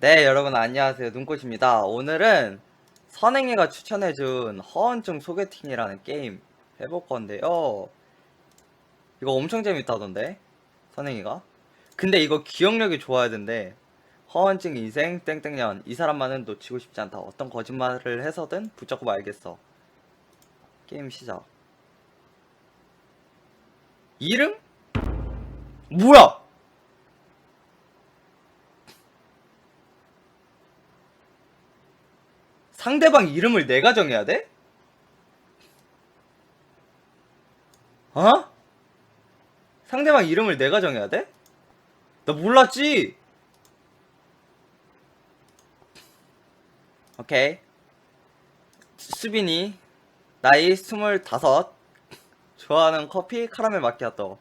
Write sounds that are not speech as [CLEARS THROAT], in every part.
네, 여러분 안녕하세요. 눈꽃입니다. 오늘은 선행이가 추천해준 허언증 소개팅이라는 게임 해볼 건데요. 이거 엄청 재밌다던데, 선행이가. 근데 이거 기억력이 좋아야 된대. 허언증 인생 땡땡년 이 사람만은 놓치고 싶지 않다. 어떤 거짓말을 해서든 붙잡고 말겠어. 게임 시작. 이름? 뭐야? 상대방 이름을 내가 정해야 돼? 어? 상대방 이름을 내가 정해야 돼? 나 몰랐지? 오케이. 수빈이, 나이 스물다섯, 좋아하는 커피 카라멜 마키아토.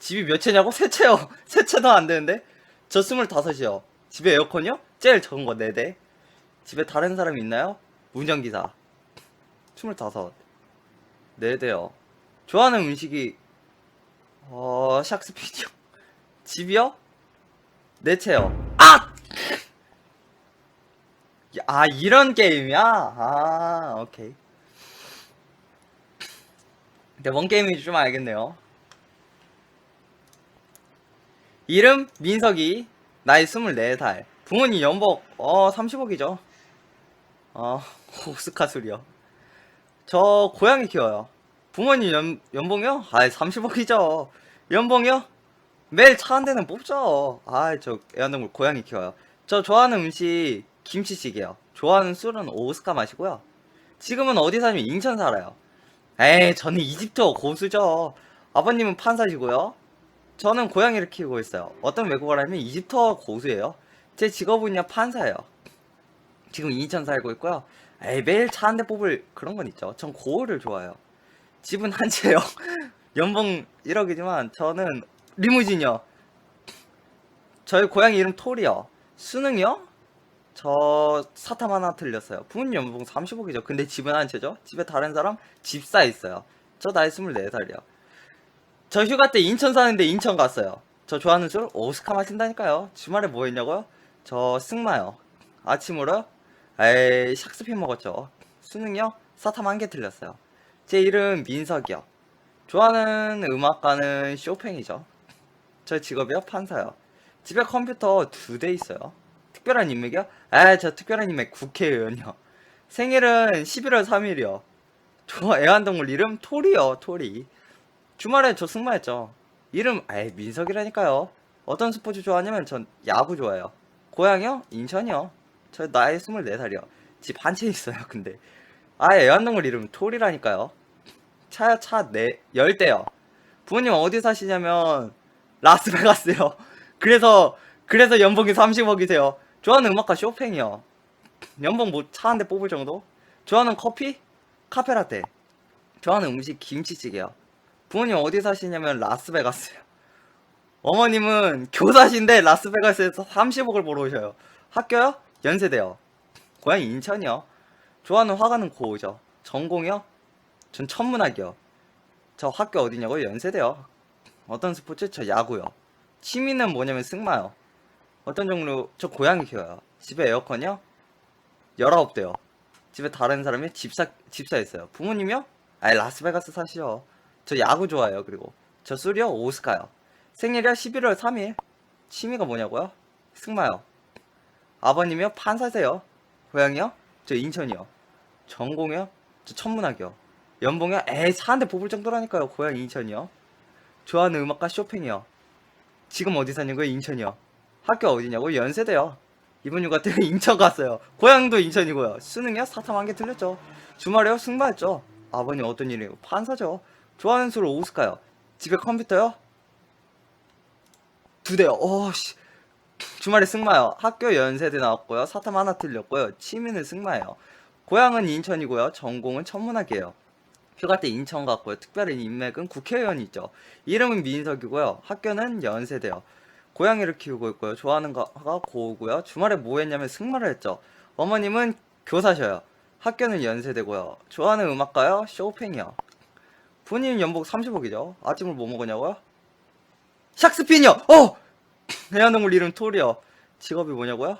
집이 몇 채냐고? 세 채요. [LAUGHS] 세 채도 안 되는데? 저 스물다섯이요. 집에 에어컨이요? 제일 적은 거 네 대. 집에 다른 사람 있나요? 운전기사. 25. 네 대요. 좋아하는 음식이, 어, 샥스피디요. 집이요? 네 채요. 아! 야, [LAUGHS] 아, 이런 게임이야? 아, 오케이. 근데 뭔 게임인지 좀 알겠네요. 이름, 민석이. 나이 24살. 부모님 연복, 어, 30억이죠. 어, 오스카술이요. 저 고양이 키워요. 부모님 연, 연봉이요? 아이, 30억이죠. 연봉이요? 매일 차 한 대는 뽑죠. 아이, 저 애완동물 고양이 키워요. 저 좋아하는 음식 김치찌개요. 좋아하는 술은 오스카 마시고요. 지금은 어디 사냐면 인천 살아요. 에이, 저는 이집트 고수죠. 아버님은 판사시고요. 저는 고양이를 키우고 있어요. 어떤 외국어라면 이집트어 고수예요. 제 직업은요, 판사예요. 지금 인천 살고 있고요. 에이, 매일 차 한 대 뽑을 그런 건 있죠. 전 고을을 좋아해요. 집은 한 채요. [LAUGHS] 연봉 1억이지만 저는 리무진이요. 저희 고양이 이름 톨이요. 수능이요? 저 사탐 하나 틀렸어요. 부모님 연봉 30억이죠. 근데 집은 한 채죠. 집에 다른 사람 집사 있어요. 저 나이 24살이요. 저 휴가 때 인천 사는데 인천 갔어요. 저 좋아하는 술 오스카 마신다니까요. 주말에 뭐 했냐고요? 저 승마요. 아침으로 에이 샥스핀 먹었죠. 수능요? 사탐 한 개 틀렸어요. 제 이름 민석이요. 좋아하는 음악가는 쇼팽이죠. 저 직업이요? 판사요. 집에 컴퓨터 두 대 있어요. 특별한 인맥이요? 아, 저 특별한 인맥 국회의원이요. 생일은 11월 3일이요. 저 애완동물 이름 토리요, 토리. 주말에 저 승마했죠. 이름, 아이, 민석이라니까요. 어떤 스포츠 좋아하냐면 전 야구 좋아해요. 고향이요? 인천이요. 저 나이 24살이요. 집 한 채 있어요, 근데. 아, 애완동물 이름 토리라니까요. 차요, 차 네, 열 대요. 부모님 어디 사시냐면, 라스베가스요. [LAUGHS] 그래서, 그래서 연봉이 30억이세요. 좋아하는 음악가 쇼팽이요. 연봉 뭐 차 한 대 뽑을 정도? 좋아하는 커피? 카페라떼. 좋아하는 음식 김치찌개요. 부모님 어디 사시냐면 라스베가스요. 어머님은 교사신데 라스베가스에서 30억을 벌어 오셔요. 학교요? 연세대요. 고향 인천이요. 좋아하는 화가는 고우죠. 전공이요? 전 천문학이요. 저 학교 어디냐고요? 연세대요. 어떤 스포츠? 저 야구요. 취미는 뭐냐면 승마요. 어떤 종류? 저 고양이 키워요. 집에 에어컨이요? 19대요. 집에 다른 사람이 집사, 집사 있어요. 부모님이요? 아이, 라스베가스 사시죠. 저 야구 좋아해요, 그리고. 저 술이요? 오스카요. 생일이요? 11월 3일. 취미가 뭐냐고요? 승마요. 아버님이요? 판사세요. 고향이요? 저 인천이요. 전공이요? 저 천문학이요. 연봉이요? 에이, 대 뽑을 정도라니까요. 고향 인천이요. 좋아하는 음악가 쇼팽이요. 지금 어디 사냐고요? 인천이요. 학교 어디냐고? 연세대요. 이번 휴가 때 [LAUGHS] 인천 갔어요. 고향도 인천이고요. 수능이요? 사탐 한 개 틀렸죠. 주말에요? 승마했죠. 아버님 어떤 일이에요? 판사죠. 좋아하는 술 오스카요. 집에 컴퓨터요? 두 대요. 오씨. 주말에 승마요. 학교 연세대 나왔고요. 사탐 하나 틀렸고요. 취미는 승마예요. 고향은 인천이고요. 전공은 천문학이에요. 휴가 때 인천 갔고요. 특별한 인맥은 국회의원이죠. 이름은 민석이고요. 학교는 연세대요. 고양이를 키우고 있고요. 좋아하는 거가 고우고요. 주말에 뭐 했냐면 승마를 했죠. 어머님은 교사셔요. 학교는 연세대고요. 좋아하는 음악가요? 쇼팽이요. 부모님 연봉 30억이죠. 아침을 뭐 먹었냐고요? 샥스핀이요! 어! 애완동물 이름 톨이요. 직업이 뭐냐고요?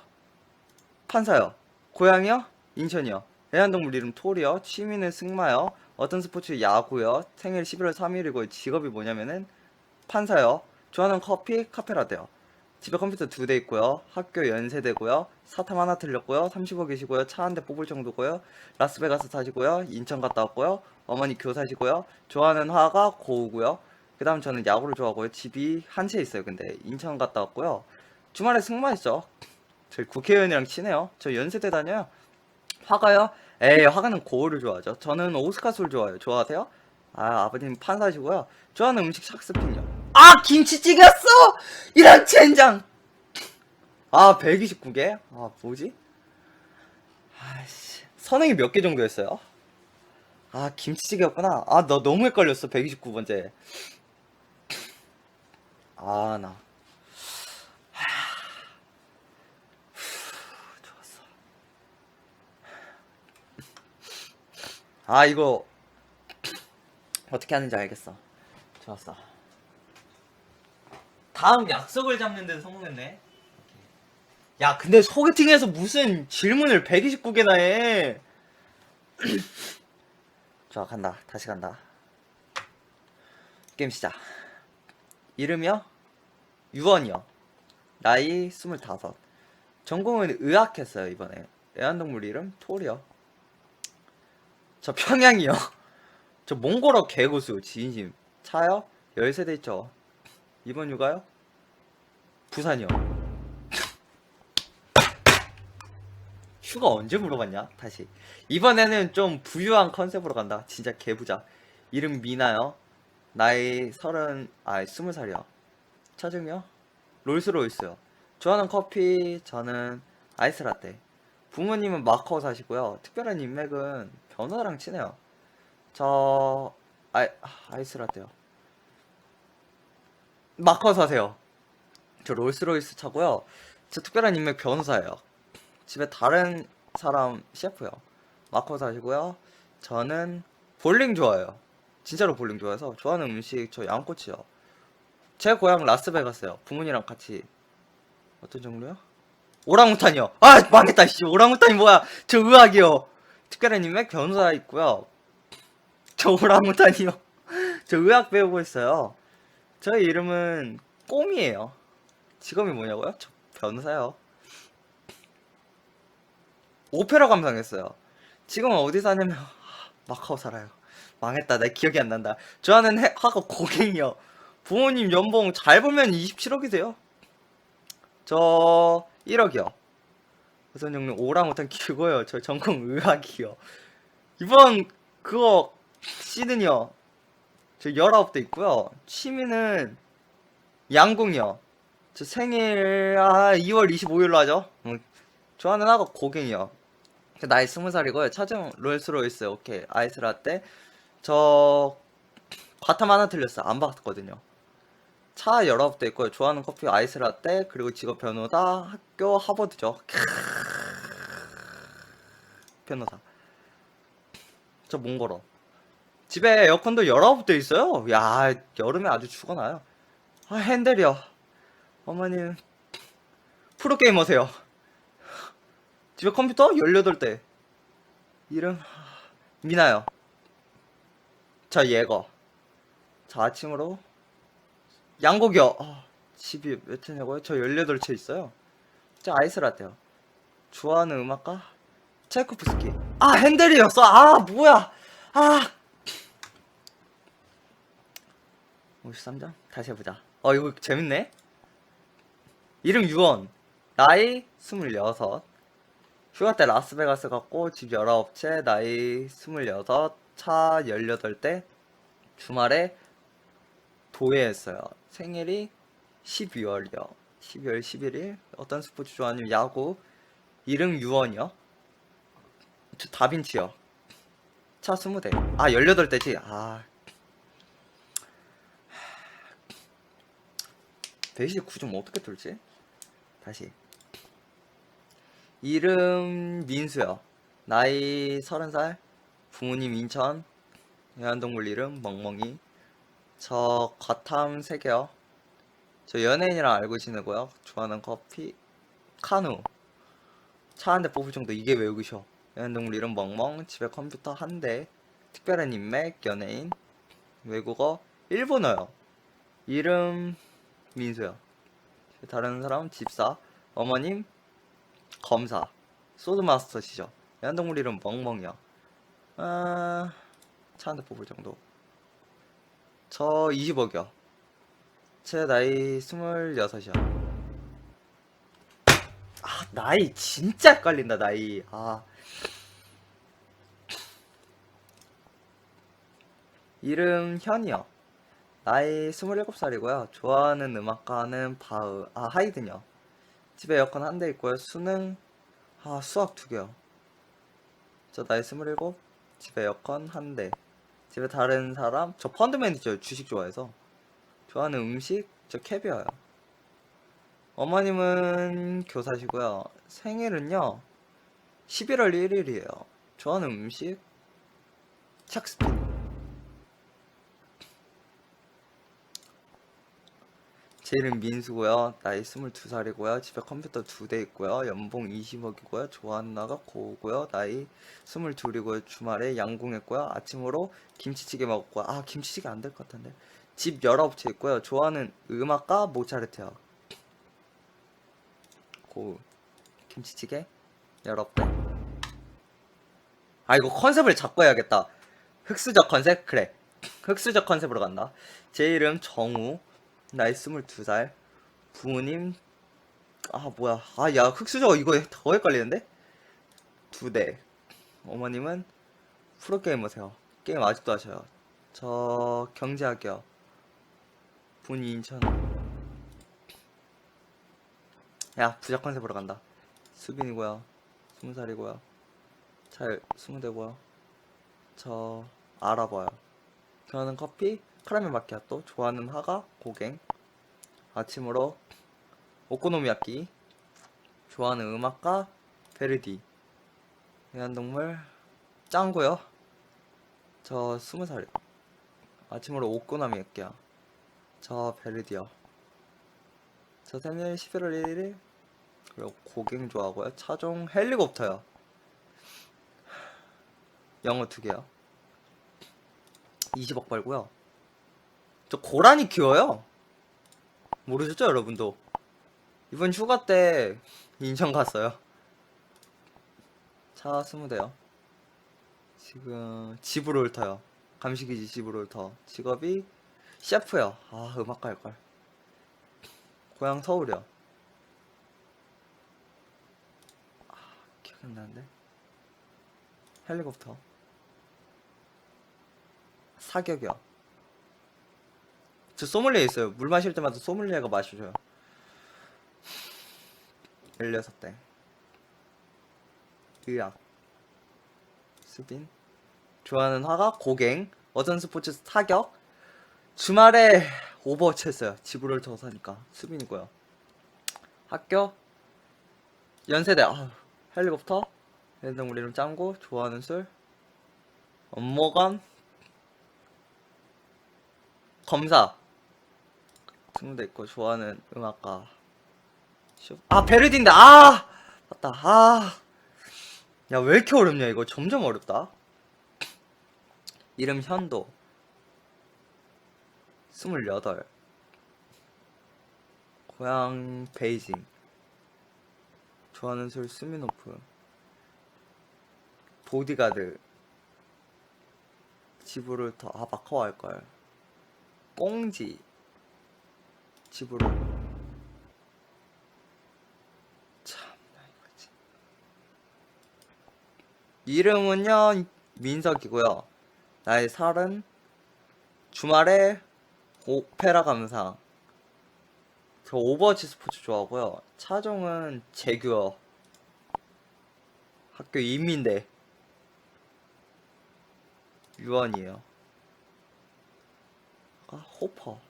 판사요. 고향이요? 인천이요. 애완동물 이름 톨이요. 취미는 승마요. 어떤 스포츠 야구요. 생일 11월 3일이고 직업이 뭐냐면은 판사요. 좋아하는 커피 카페라떼요. 집에 컴퓨터 두 대 있고요. 학교 연세대고요. 사탐 하나 틀렸고요. 30억이시고요. 차 한 대 뽑을 정도고요. 라스베가스 사시고요. 인천 갔다 왔고요. 어머니 교사시고요. 좋아하는 화가 고우고요. 그 다음 저는 야구를 좋아하고요. 집이 한 채 있어요. 근데 인천 갔다 왔고요. 주말에 승마했죠. 저희 국회의원이랑 친해요. 저 연세대 다녀요. 화가요? 에이, 화가는 고우를 좋아하죠. 저는 오스카술 좋아해요. 좋아하세요? 아, 아버님 판사시고요. 좋아하는 음식 샥스핀이요. 아, 김치찌개였어! 이런 젠장! 아, 129개? 아, 뭐지? 아씨. 선행이 몇 개 정도 였어요 아, 김치찌개였구나. 아, 너 너무 헷갈렸어. 129번째. 아, 나. 좋았어. 아, 이거 어떻게 하는지 알겠어. 좋았어. 다음 약속을 잡는 데는 성공했네. 야, 근데 소개팅에서 무슨 질문을 129개나 해. [CLEARS THROAT] 좋아, 간다. 다시 간다. 게임 시작. 이름이요? 유언이요. 나이 25. 전공은 의학했어요, 이번에. 애완동물 이름? 톨이요. 저 평양이요. [LAUGHS] 저 몽골어 개고수, 진심. 차요? 10세대 있죠. 이번 휴가요? 부산이요. [LAUGHS] 휴가 언제 물어봤냐? 다시. 이번에는 좀 부유한 컨셉으로 간다. 진짜 개부자. 이름 미나요. 나이 서른, 아, 스무 살이요. 차중이요? 롤스로이스요. 좋아하는 커피, 저는 아이스 라떼. 부모님은 마카오 사시고요. 특별한 인맥은 변호사랑 친해요. 저, 아, 아이스 라떼요. 마카오 사세요. 저 롤스로이스 차고요. 저 특별한 인맥 변호사예요. 집에 다른 사람 셰프요. 마카오 사시고요. 저는 볼링 좋아해요. 진짜로 볼링 좋아해서 좋아하는 음식 저 양꼬치요. 제 고향 라스베가스요. 부모님이랑 같이 어떤 종류요? 오랑우탄이요. 아 망했다 씨. 오랑우탄이 뭐야? 저 의학이요. 특별한 인맥 변호사 있고요. 저 오랑우탄이요. [LAUGHS] 저 의학 배우고 있어요. 저의 이름은 꼼이에요. 직업이 뭐냐고요? 저 변호사요. 오페라 감상했어요. 지금은 어디 사냐면 하, 마카오 살아요. 망했다. 내 기억이 안 난다. 좋아하는 해, 학업 고객이요. 부모님 연봉 잘 보면 27억이세요. 저 1억이요. 우선 형님 오랑우탄 키고요. 저 전공 의학이요. 이번 그거 시즌이요. 저 19대 있고요. 취미는 양궁이요. 저 생일 아 2월 25일로 하죠. 음, 좋아하는 학업 고갱이요. 저 나이 20살이고요. 차중 롤스로이스 오케이 아이스 라떼 저 과탐 하나 틀렸어. 안 봤거든요. 차 19대 있고요. 좋아하는 커피 아이스 라떼 그리고 직업 변호사 학교 하버드죠. 변호사. 저 몽골어. 집에 에어컨도 19대 있어요. 야, 여름에 아주 죽어나요. 아, 핸들이요. 어머님, 프로게이머세요. 집에 컴퓨터 18대. 이름, 미나요. 저 예거. 자, 아침으로. 양고기요. 아, 집이 몇 채냐고요? 저 18채 있어요. 저 아이스라떼요. 좋아하는 음악가? 체코프스키. 아, 핸델이었어. 아, 뭐야. 아, 53점? 다시 해보자. 어, 이거 재밌네? 이름 유언. 나이 26. 휴가 때 라스베가스 갔고, 집 19채, 나이 26, 차 18대, 주말에 도예했어요. 생일이 12월이요. 12월 11일. 어떤 스포츠 좋아하냐면 야구. 이름 유언이요. 저 다빈치요. 차 20대. 아, 18대지. 아, 129점 어떻게 뚫지? 다시 이름 민수요 나이 30살 부모님 인천 애완동물 이름 멍멍이 저 과탐 3개요 저 연예인이랑 알고 지내고요 좋아하는 커피 카누 차 한 대 뽑을 정도 이게 외우기 쉬워. 애완동물 이름 멍멍, 집에 컴퓨터 한 대, 특별한 인맥, 연예인, 외국어, 일본어요. 이름 민수요. 다른 사람 집사, 어머님 검사, 소드마스터시죠. 애완동물 이름 멍멍이요. 아, 차 한 대 뽑을 정도. 저 20억이요. 제 나이 26이요. 아, 나이 진짜 헷갈린다, 나이. 아. 이름 현이요. 나이 27살이고요. 좋아하는 음악가는 바흐, 아, 하이든요. 집에 에어컨 한 대 있고요. 수능, 아, 수학 두 개요. 저 나이 27, 집에 에어컨 한 대. 집에 다른 사람, 저 펀드 매니저 주식 좋아해서. 좋아하는 음식, 저 캐비어요. 어머님은 교사시고요. 생일은요, 11월 1일이에요. 좋아하는 음식, 샥스핀. 제 이름 민수고요. 나이 22살이고요. 집에 컴퓨터 두 대 있고요. 연봉 20억이고요. 좋아하는 나가 고고요. 나이 22이고요. 주말에 양궁했고요. 아침으로 김치찌개 먹었고요. 아, 김치찌개 안 될 것 같은데. 집 19채 있고요. 좋아하는 음악가 모차르트요. 고 김치찌개 19대. 아, 이거 컨셉을 잡고 해야겠다. 흑수저 컨셉? 그래. 흑수저 컨셉으로 간다. 제 이름 정우. 나이 22살. 부모님, 아, 뭐야. 아, 야, 흑수저 이거 더 헷갈리는데? 두 대. 어머님은 프로게이머세요. 게임 아직도 하셔요. 저 경제학이요. 분 인천. 야, 부자 컨셉으로 간다. 수빈이고요. 20살이고요. 잘 20대고요. 저 알아봐요. 좋아하는 커피, 카라멜 마키아또, 좋아하는 화가, 고갱. 아침으로 오코노미야끼. 좋아하는 음악가, 베르디. 애완동물, 짱구요. 저 스무 살이요. 아침으로 오코노미야끼야. 저 베르디요. 저 생일 11월 1일. 그리고 고갱 좋아하고요. 차종 헬리콥터요. 영어 두 개요. 20억 벌고요. 저 고라니 키워요. 모르셨죠, 여러분도? 이번 휴가 때 인천 갔어요. 차 스무 대요. 지금 집으로 훑어요. 감식이지 집으로 훑어. 직업이 셰프요. 아 음악가 할걸. 고향 서울이요. 아 기억 안 나는데. 헬리콥터. 사격이요. 저 소믈리에 있어요. 물 마실 때마다 소믈리에가 마셔줘요. 16대. 의학. 수빈. 좋아하는 화가 고갱. 어전 스포츠 사격. 주말에 오버워치 했어요. 집으로 더 사니까. 수빈이고요. 학교. 연세대. 아, 헬리콥터. 애동물 이름 짱구. 좋아하는 술. 업무관. 검사. 친구도 있고 좋아하는 음악가. 쇼- 아 베르딘데 아 맞다 아. 야 왜 이렇게 어렵냐 이거 점점 어렵다. 이름 현도. 스물여덟. 고향 베이징. 좋아하는 술 스미노프. 보디가드. 집으로 더, 아, 마카오 할걸. 꽁지. 집으로. 참나, 이거 진 이름은요, 민석이고요. 나이 살은 주말에 오페라 감상. 저 오버워치 스포츠 좋아하고요. 차종은 재규어. 학교 인민대. 유언이에요. 아, 호퍼.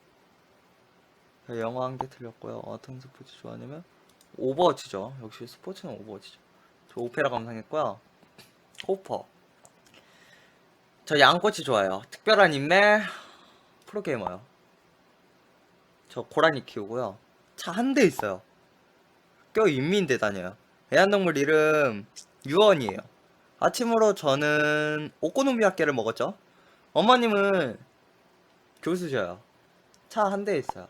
자, 영어 한 개 틀렸고요. 어떤 스포츠 좋아하냐면 오버워치죠. 역시 스포츠는 오버워치죠. 저 오페라 감상했고요. 호퍼. 저 양꼬치 좋아해요. 특별한 인맥 프로게이머요. 저 고라니 키우고요. 차 한 대 있어요. 껴 인민대 다녀요. 애완동물 이름 유언이에요. 아침으로 저는 오코노미야끼를 먹었죠. 어머님은 교수셔요. 차 한 대 있어요.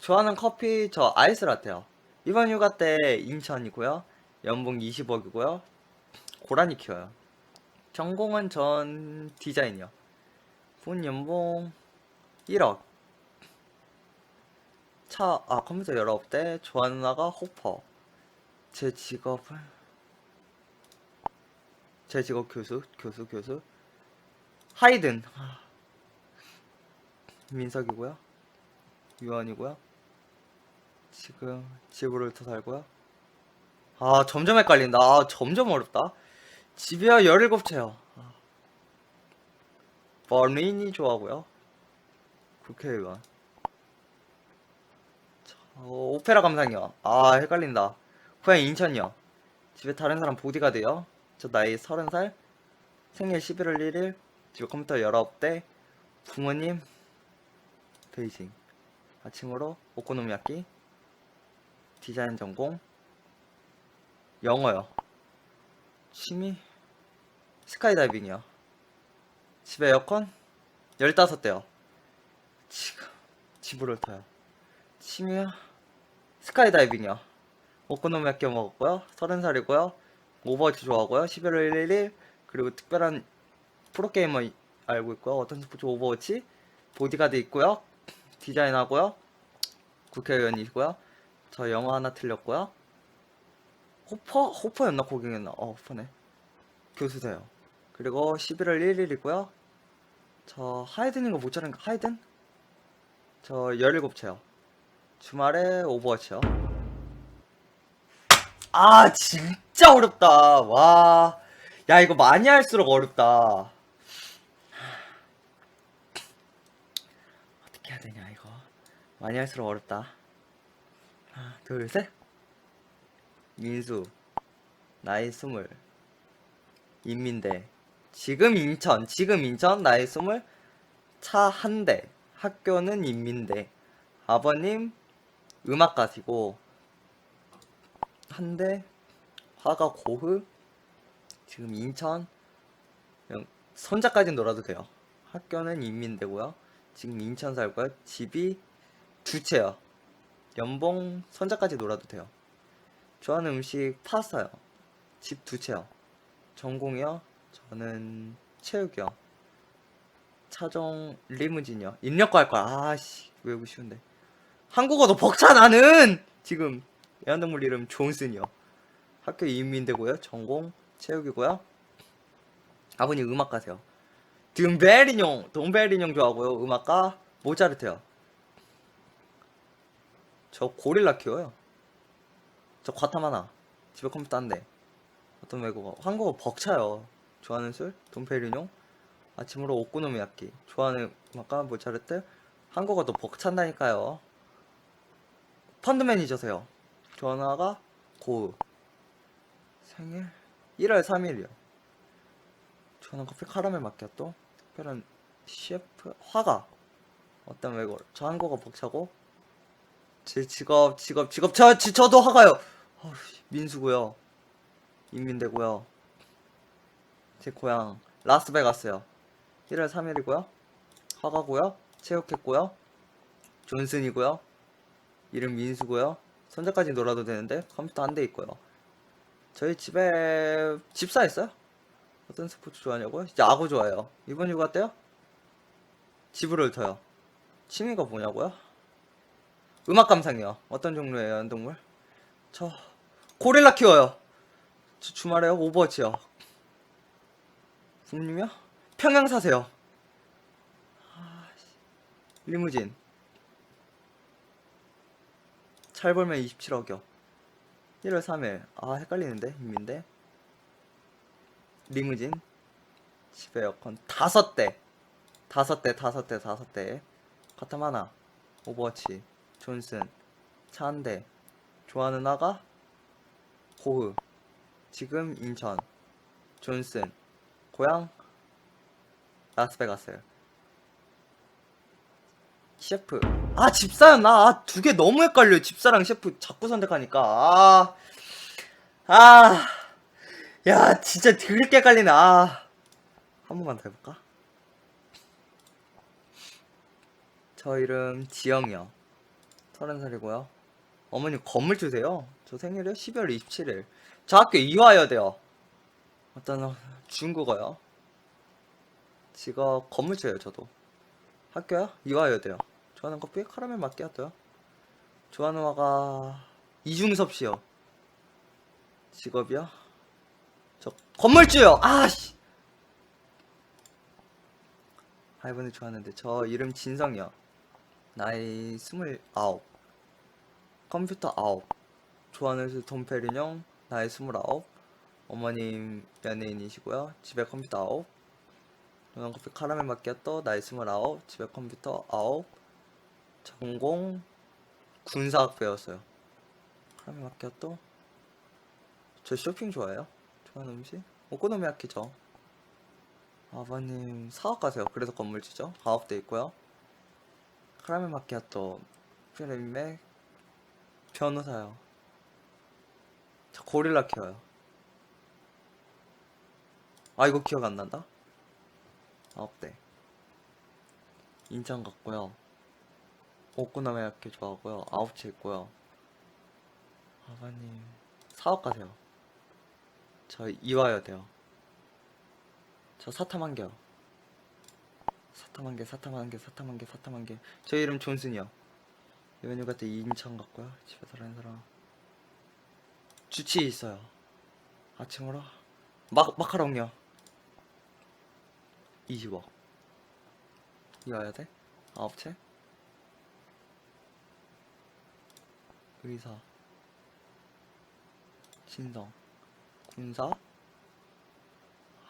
좋아하는 커피 저 아이스 라떼요. 이번 휴가 때 인천이고요. 연봉 20억이고요. 고라니 키워요. 전공은 전 디자인이요. 본 연봉 1억. 차, 아, 컴퓨터 19대. 좋아하는 나가 호퍼. 제 직업은 제 직업 교수, 교수, 교수. 하이든. 아. 민석이고요. 유언이고요. 지금 지브롤터 살고요. 아, 점점 헷갈린다. 아, 점점 어렵다. 집이야 17채요. 아. 버린이 좋아하고요. 국회의원. 저, 오페라 감상이요. 아, 헷갈린다. 고향 인천이요. 집에 다른 사람 보디가드요. 저 나이 30살. 생일 11월 1일. 집에 컴퓨터 19대. 부모님 베이징. 아침으로 오코노미야끼. 디자인 전공. 영어요. 취미 스카이다이빙이요. 집에 에어컨 15대요. 지금 집으로 터요. 취미야 스카이다이빙이요. 오코노미야끼 먹었고요. 30살이고요. 오버워치 좋아하고요. 11월 1일 그리고 특별한 프로게이머 이- 알고 있고요. 어떤 스포츠 오버워치 보디가드 있고요. 디자인하고요. 국회의원이시고요. 저 영어 하나 틀렸고요. 호퍼? 호퍼였나? 고객이었나? 어, 호퍼네. 교수세요. 그리고 11월 1일이고요. 저 하이든인 거못 찾은 거 하이든? 저 17채요. 주말에 오버워치요. 아, 진짜 어렵다. 와. 야, 이거 많이 할수록 어렵다. 어떻게 해야 되냐, 이거. 많이 할수록 어렵다. 하나, 둘, 셋. 민수. 나이 스물. 인민대. 지금 인천. 지금 인천. 나이 스물. 차 한 대. 학교는 인민대. 아버님 음악가시고 한 대. 화가 고흐. 지금 인천. 손자까지 놀아도 돼요. 학교는 인민대고요. 지금 인천 살고요. 집이 두 채요. 연봉 손자까지 놀아도 돼요. 좋아하는 음식 파스타요. 집 두 채요. 전공이요? 저는 체육이요. 차종 리무진이요. 인력거 할 거야. 아씨 외우기 쉬운데. 한국어도 벅차 나는 지금 애완동물 이름 존슨이요. 학교 이민대고요. 전공 체육이고요. 아버님 음악가세요. 둥베리뇽 동베리뇽 좋아하고요. 음악가 모차르트요. 저 고릴라 키워요. 저 과타마나 집에 컴퓨터 한 대. 어떤 외국어? 한국어 벅차요. 좋아하는 술? 돈페리뇽? 아침으로 오코노미야끼. 좋아하는 음악가 모차르트? 한국어 도 벅찬다니까요. 펀드 매니저세요. 전화가 고우. 생일 1월 3일이요. 저는 커피 카라멜 마키아또. 특별한 셰프 화가. 어떤 외국어? 저 한국어 벅차고 제 직업 직업 직업 저 지, 저도 화가요. 민수고요. 인민대고요. 제 고향 라스베가스요. 1월 3일이고요. 화가고요. 체육했고요. 존슨이고요. 이름 민수고요. 손자까지 놀아도 되는데 컴퓨터 한 대 있고요. 저희 집에 집사 있어요. 어떤 스포츠 좋아하냐고요? 야구 좋아해요. 이번 휴가 때요? 지브를 터요. 취미가 뭐냐고요? 음악 감상이요. 어떤 종류의 애완동물? 저 고릴라 키워요. 저 주말에요. 오버워치요. 부모님이요? 평양 사세요. 아씨. 리무진. 잘 벌면 27억이요. 1월 3일. 아 헷갈리는데 임인데. 리무진. 집에 에어컨 다섯 대. 다섯 대, 다섯 대, 다섯 대. 카탐 하나. 오버워치. 존슨. 차한 대. 좋아하는 아가? 고흐. 지금 인천. 존슨. 고향? 라스베가스. 셰프. 아, 집사였나? 아, 두 개 너무 헷갈려. 집사랑 셰프 자꾸 선택하니까. 아. 아, 야, 진짜 드럽게 헷갈리네. 아, 한 번만 더 해볼까? 저 이름 지영이요. 서른 살이고요. 어머니 건물 주세요. 저 생일이요? 12월 27일. 저 학교 이화여대요. 어떤 어, 중국어요. 직업 건물주예요, 저도. 학교요? 이화여대요. 좋아하는 커피? 카라멜 마끼아토요. 좋아하는 화가 이중섭 씨요. 직업이요? 저 건물주요. 아씨. 아이분을 좋아하는데 저 이름 진성이요. 나이 스물아홉. 컴퓨터 아홉. 좋아하는 술 돔페리뇽. 나이 스물아홉. 어머님 연예인이시고요. 집에 컴퓨터 아홉. 노란 커피 카라멜 마끼아또 나이 스물아홉. 집에 컴퓨터 아홉. 전공 군사학 배웠어요. 카라멜 마끼아또. 저 쇼핑 좋아해요. 좋아하는 음식? 오코노미야키죠. 아버님 사업 가세요. 그래서 건물주죠. 가업돼 있고요. 카라멜 마키아또 피레미맥 변호사요. 저 고릴라 키워요. 아 이거 기억 안 난다. 아홉 대. 인천 갔고요. 오코노미야키 좋아하고요. 아홉치 있고요. 아버님 사업 가세요. 저 이화여 돼요. 저 사탐 한 개요. 사탐 한 개, 사탐 한 개, 사탐 한 개, 사탐 한 개. 저 이름 존슨이요. 이번유 같은 인천 갔고요. 집에 살아는 사람. 주치에 있어요. 아침으로 마 마카롱이요. 20억. 이와야 돼? 아홉 채? 의사. 신성. 군사.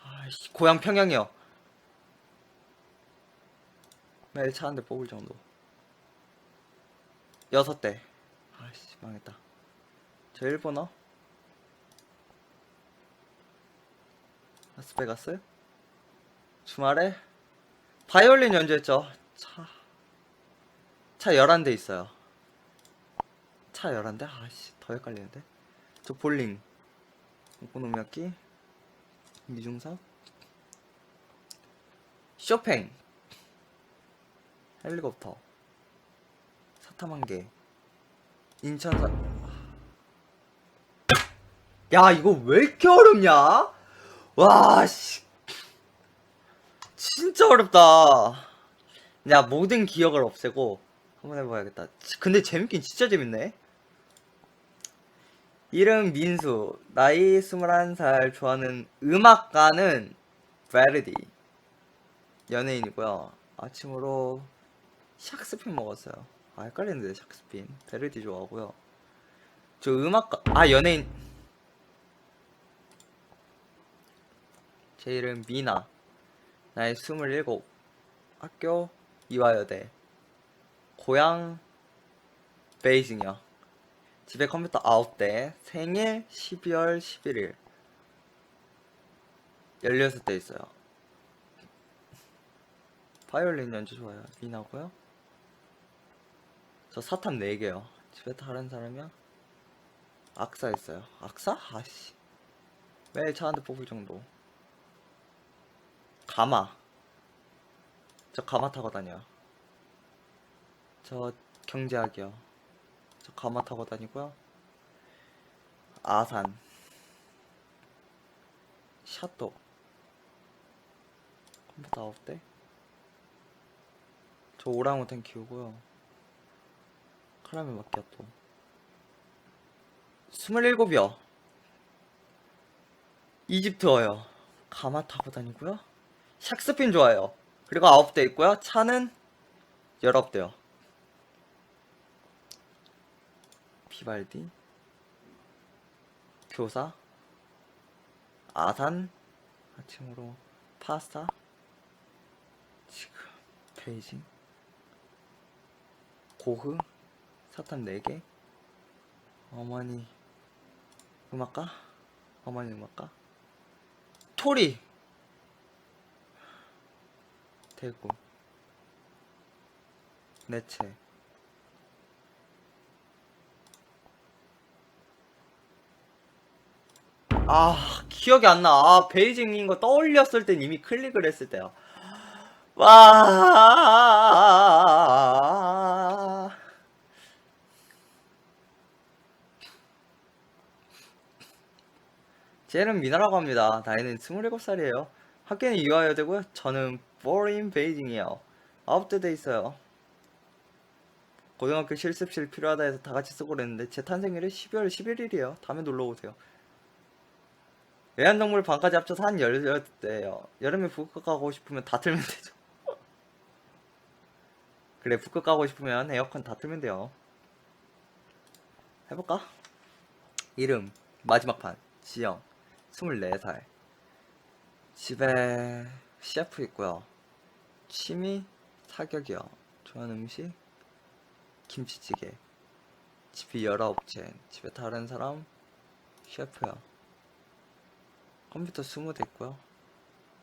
아이씨, 고향 평양이요. 매일 차 한 대 뽑을 정도. 여섯 대. 아이씨, 망했다. 저 일본어. 라스베가스. 주말에 바이올린 연주했죠. 차. 차 11대 있어요. 차 11대? 아이씨, 더 헷갈리는데. 저 볼링. 오코노미야키. 이중섭. 쇼팽. 헬리콥터. 사탐 한 개. 인천 사. 야, 이거 왜 이렇게 어렵냐? 와, 씨. 진짜 어렵다. 야, 모든 기억을 없애고 한번 해봐야겠다. 근데 재밌긴 진짜 재밌네. 이름 민수, 나이 21살, 좋아하는 음악가는 베르디. 연예인이고요. 아침으로 샥스핀 먹었어요. 아, 헷갈리는데, 샥스핀. 베르디 좋아하고요. 저 음악가, 아, 연예인. 제 이름 미나. 나이 27. 학교 이화여대. 고향 베이징이요. 집에 컴퓨터 9대. 생일 12월 11일. 16대 있어요. 바이올린 연주 좋아요. 미나고요. 저 사탄 4개요. 집에 다른 사람이요? 악사 있어요. 악사? 아씨. 매일 차 한 대 뽑을 정도. 가마. 저 가마 타고 다녀요. 저 경제학이요. 저 가마 타고 다니고요. 아산. 샤또. 컴퓨터 9대. 저 오랑우탄 키우고요. 카라멜 마키아토. 27이요. 이집트어요. 가마 타고 다니고요. 샥스핀 좋아해요. 그리고 9대 있고요. 차는 19대요. 비발디. 교사. 아산. 아침으로 파스타. 지금 베이징. 고흐. 사탄 4개. 어머니. 음악가? 어머니 음악가? 토리. 대구. 내체. 아 기억이 안 나. 아 베이징인 거 떠올렸을 땐 이미 클릭을 했을 때야. 와. 쟤는 미나라고 합니다. 나이는 27살이에요. 학교는 유아여야 되고요. 저는 born 베이징이에요. 아홉 대 있어요. 고등학교 실습실 필요하다 해서 다 같이 쓰고 그랬는데 제 탄생일이 12월 11일이에요. 다음에 놀러 오세요. 애완동물 반까지 합쳐서 한 18대예요. 여름에 북극 가고 싶으면 다 틀면 되죠. [LAUGHS] 그래 북극 가고 싶으면 에어컨 다 틀면 돼요. 해볼까? 이름 마지막 판 지영 24살 집에 CF 있고요. 취미 사격이요. 좋아하는 음식 김치찌개. 집이 19채. 집에 다른 사람 셰프야. 컴퓨터 20대 있고요.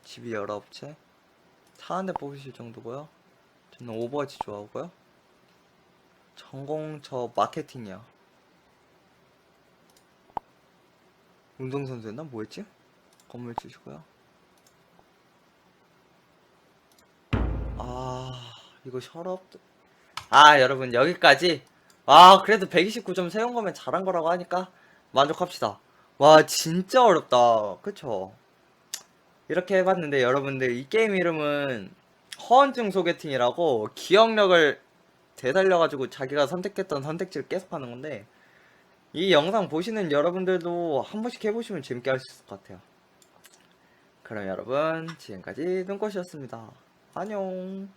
집이 19채. 차 한 대 뽑으실 정도고요. 저는 오버워치 좋아하고요. 전공 저 마케팅이요. 운동선수였나? 뭐였지? 건물 치시고요. 아, 이거 혈압. 아, 여러분, 여기까지. 아, 그래도 129점 세운 거면 잘한 거라고 하니까 만족합시다. 와, 진짜 어렵다. 그쵸? 이렇게 해봤는데, 여러분들, 이 게임 이름은 허언증 소개팅이라고 기억력을 되살려가지고 자기가 선택했던 선택지를 계속 하는 건데, 이 영상 보시는 여러분들도 한 번씩 해보시면 재밌게 할 수 있을 것 같아요. 그럼 여러분, 지금까지 눈꽃이었습니다. 안녕.